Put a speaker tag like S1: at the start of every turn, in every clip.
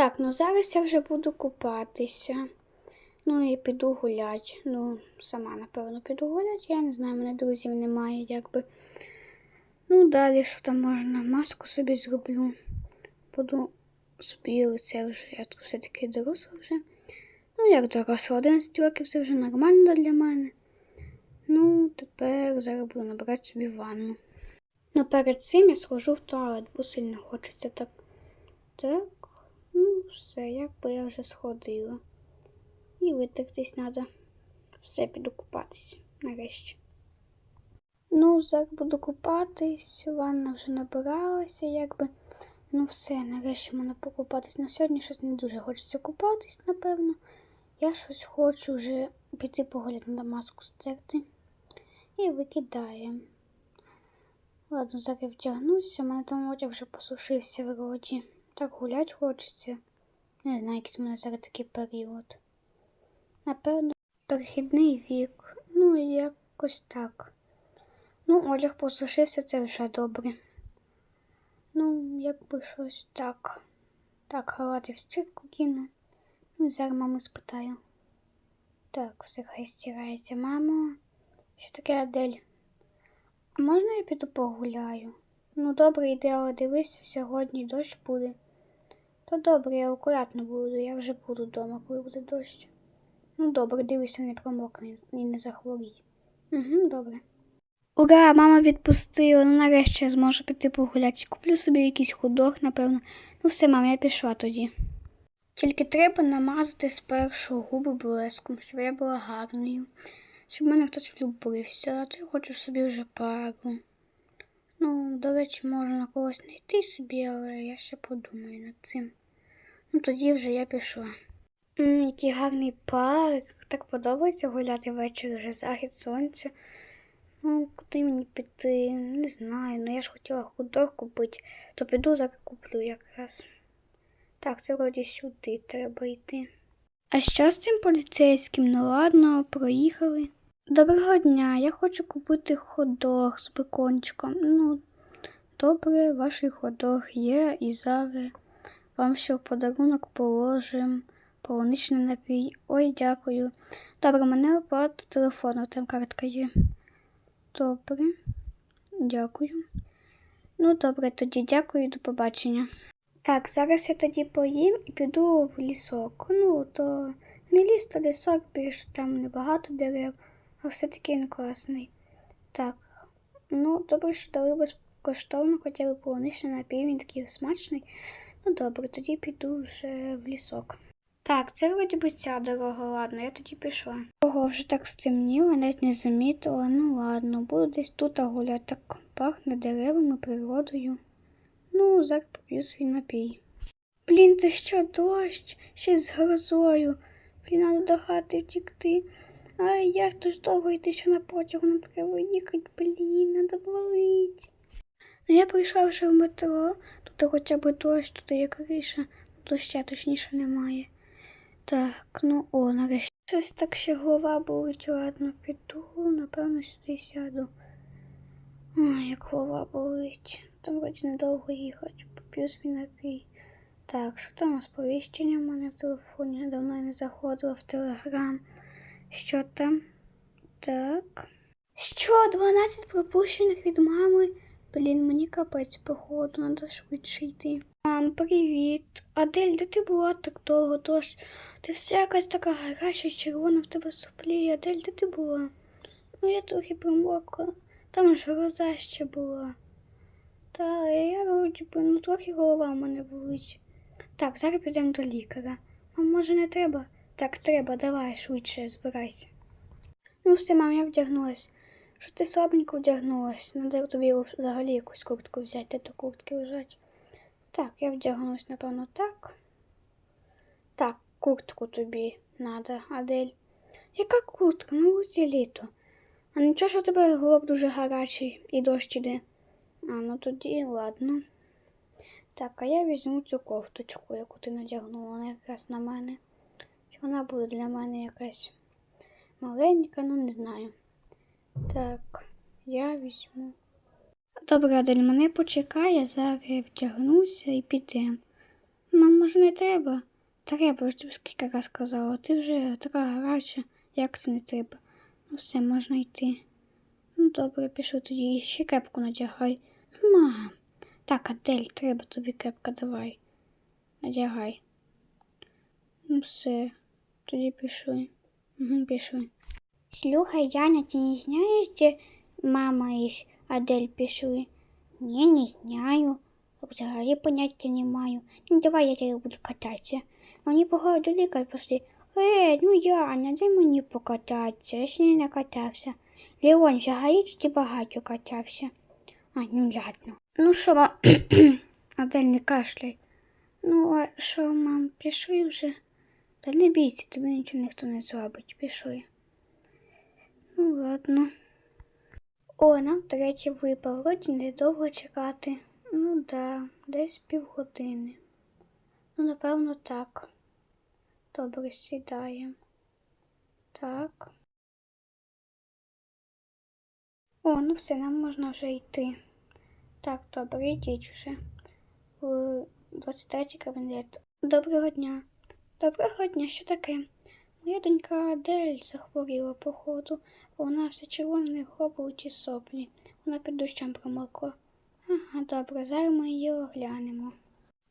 S1: Так, ну зараз я вже буду купатися. Ну і піду гулять. Ну, сама, напевно, піду гулять. Я не знаю, мене друзів немає, якби. Ну, далі що там можна? Маску собі зроблю. Буду собі лице вже. Я все-таки доросла вже. Ну, як доросла, 11 років це вже нормально для мене. Ну, тепер зараз буду набирати собі ванну. Ну, перед цим я схожу в туалет, бо сильно хочеться так. Так, все, якби я вже сходила. І витертись треба. Все, піду купатись нарешті. Ну, зараз буду купатись, ванна вже набиралася, якби. Ну все, нарешті мене покупатись. На сьогодні щось не дуже хочеться купатись, напевно. Я щось хочу вже піти погуляти на маску стерти. І викидаємо. Ладно, зараз вдягнуся, у мене там одяг вже посушився вроді. Так гулять хочеться. Не знаю, якийсь у мене зараз такий період. Напевно, перехідний вік. Ну, якось так. Ну, одяг посушився, це вже добре. Ну, якби щось так. Так, халати в стірку кину. Ну, зараз мами спитаю. Так, все хай стирається. Мамо, що таке Адель? А можна я піду погуляю? Ну, добре, йди, але дивися, сьогодні дощ буде. То добре, я акуратно буду, я вже буду вдома, коли буде дощ. Ну, добре, дивися, не промокни і не захворій. Угу, добре. Ура, мама відпустила, ну нарешті я зможу піти погуляти. Куплю собі якийсь худок, напевно. Ну все, мам, я пішла тоді. Тільки треба намазати спершу губи блеском, щоб я була гарною, щоб мене хтось влюбився, а ти хочеш собі вже пару. Ну, до речі, можна когось знайти собі, але я ще подумаю над цим. Ну, тоді вже я пішла. М, який гарний парк. Так подобається гуляти ввечері, вже захід сонця. Ну, куди мені піти? Не знаю. Ну я ж хотіла худор купити, то піду зараз куплю якраз. Так, це вроді сюди треба йти. А що з цим поліцейським? Ну ладно, проїхали. Доброго дня, я хочу купити ходох з бекончиком. Ну, добре, ваш ходох є і зараз вам ще в подарунок положим полуничний напій. Ой, дякую. Добре, мене оплата телефону, там картка є. Добре, дякую. Ну, добре, тоді дякую, до побачення. Так, зараз я тоді поїм і піду в лісок. Ну, то не ліс, то лісок, більш там небагато дерев, а все-таки він класний. Так, ну, добре, що дали безкоштовно, хоча б полуничний напій, він такий смачний. Ну, добре, тоді піду вже в лісок. Так, це вроді би ця дорога, ладно, я тоді пішла. Ого, вже так стемніло, навіть не замітила. Ну ладно, буду десь тут гуляти, так пахне деревами, природою. Ну, зараз поп'ю свій напій. Блін, це що, дощ? Ще з грозою. Блін, треба до хати втікти. Ай, як то ж довго йти, що на потягу не треба їхати, блін, треба валить. Ну я прийшла вже в метро, тут хоча б дощ, тут є криша, доща точніше немає. Так, ну о, нарешті. Щось так ще голова болить, ладно, піду, напевно, сюди сяду. Ой, як голова болить. Там вроді недовго їхати, поп'ю свій напій. Так, що там у сповіщення в мене в телефоні? Давно я не заходила в Телеграм. Що там? Так. Що, 12 пропущених від мами? Блін, мені капець, походу, треба швидше йти. Мам, привіт. Адель, де ти була так довго? Тож ти вся якась така гаряча, червона в тебе суплі. Адель, де ти була? Ну, я трохи промокла. Там ж гроза ще була. Та я вроді би, ну трохи голова в мене болить. Так, зараз підемо до лікаря. А може не треба? Так, треба, давай швидше збирайся. Ну все, мам, я вдягнулась. Що ти слабенько вдягнулась? Надо тобі взагалі якусь куртку взяти, то куртки лежать. Так, я вдягнулась, напевно, так. Так, куртку тобі надо, Адель. Яка куртка? Ну, вулиці літо. А нічого, що тебе голоб дуже гарячий і дощ іде. А, ну тоді ладно. Так, а я візьму цю кофточку, яку ти надягнула якраз на мене. Чи вона буде для мене якась маленька, ну не знаю. Так, я візьму. Добре, Адель, мене почекає, зараз я втягнуся і підемо. Мам, може не треба? Треба, ж скільки раз казала. Ти вже така гаряча, як це не треба. Ну все, можна йти. Ну добре, пішов тоді і ще кепку надягай. Мам. Так, Адель, треба тобі кепка, давай. Надягай. Ну все, тоді пішли. Угу, пішли. Слухай, Яна, ти не знаєш, де мама із Адель пішли? Ні, не знаю. Взагалі поняття не маю. Ну давай я тебе буду кататися. Мені походу лікар пішли. Е, ну Яна, дай мені покататися, я ще не накатався. Леон, взагалі ти багато катався? А, ну ладно. Ну що, ма... Адель, не кашляй. Ну, а що, мам, пішли вже? Та не бійся, тобі нічого ніхто не зробить. Пішли. Ладно. О, нам третій випав. Вроді недовго чекати. Ну да, десь півгодини. Ну, напевно, так. Добре, сідаємо. Так. О, ну все, нам можна вже йти. Так, добре, йдіть вже. В 23 кабінет. Доброго дня. Доброго дня, що таке? Моя донька Адель захворіла, походу. Вона все червоне хлопуть і соплі. Вона під дощем промокла. Ага, добре, зараз ми її оглянемо.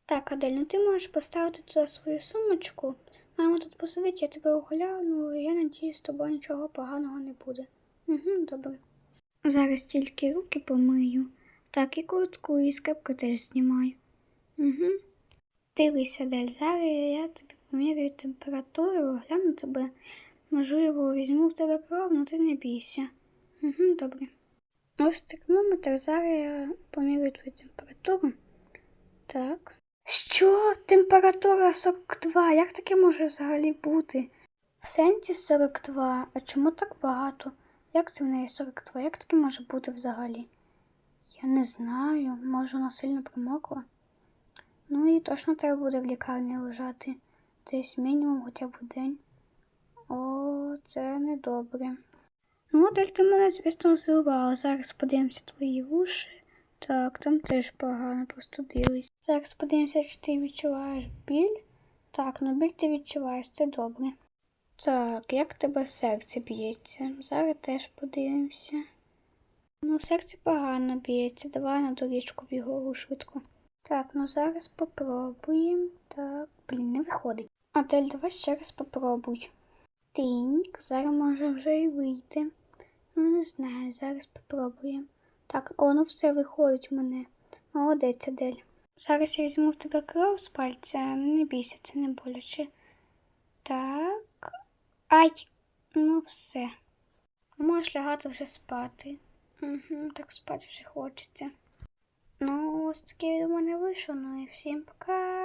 S1: Так, Адель, ну ти можеш поставити туди свою сумочку. Мама тут посидить, я тебе огляну, і я надіюсь, з тобою нічого поганого не буде. Угу, добре. Зараз тільки руки помию. Так, і куртку, і скепку теж знімаю. Угу. Дивись, Адель, зараз я тобі поміряю температуру, огляну тебе. Можливо, візьму в тебе кров, ну ти не бійся. Угу, добре. Ось термометр, зараз я поміряю твою температуру. Так. Що? Температура 42? Як таке може взагалі бути? В сенсі 42. А чому так багато? Як це в неї 42? Як таке може бути взагалі? Я не знаю, може вона сильно промокла. Ну і точно треба буде в лікарні лежати. Десь мінімум хоча б день. О, це недобре. Ну, Адель, ти мене, звісно, здивувала. Зараз подивимося твої вуші. Так, там теж погано простудились. Зараз подивимося, чи ти відчуваєш біль. Так, ну біль ти відчуваєш, це добре. Так, як тебе серце б'ється? Зараз теж подивимося. Ну, серце погано б'ється. Давай на доріжку бігу швидко. Так, ну зараз попробуємо. Так, блін, не виходить. Адель, давай ще раз попробуй. Тиньк, зараз може вже і вийти. Ну, не знаю, зараз попробуємо. Так, о, ну все виходить в мене. Молодець, Адель. Зараз я візьму в тебе кров з пальця, не бійся, це не боляче. Так. Ай, ну все. Можеш лягати вже спати. Угу, так спати вже хочеться. Ну, ось таке від мене вийшло. Ну і всім пока.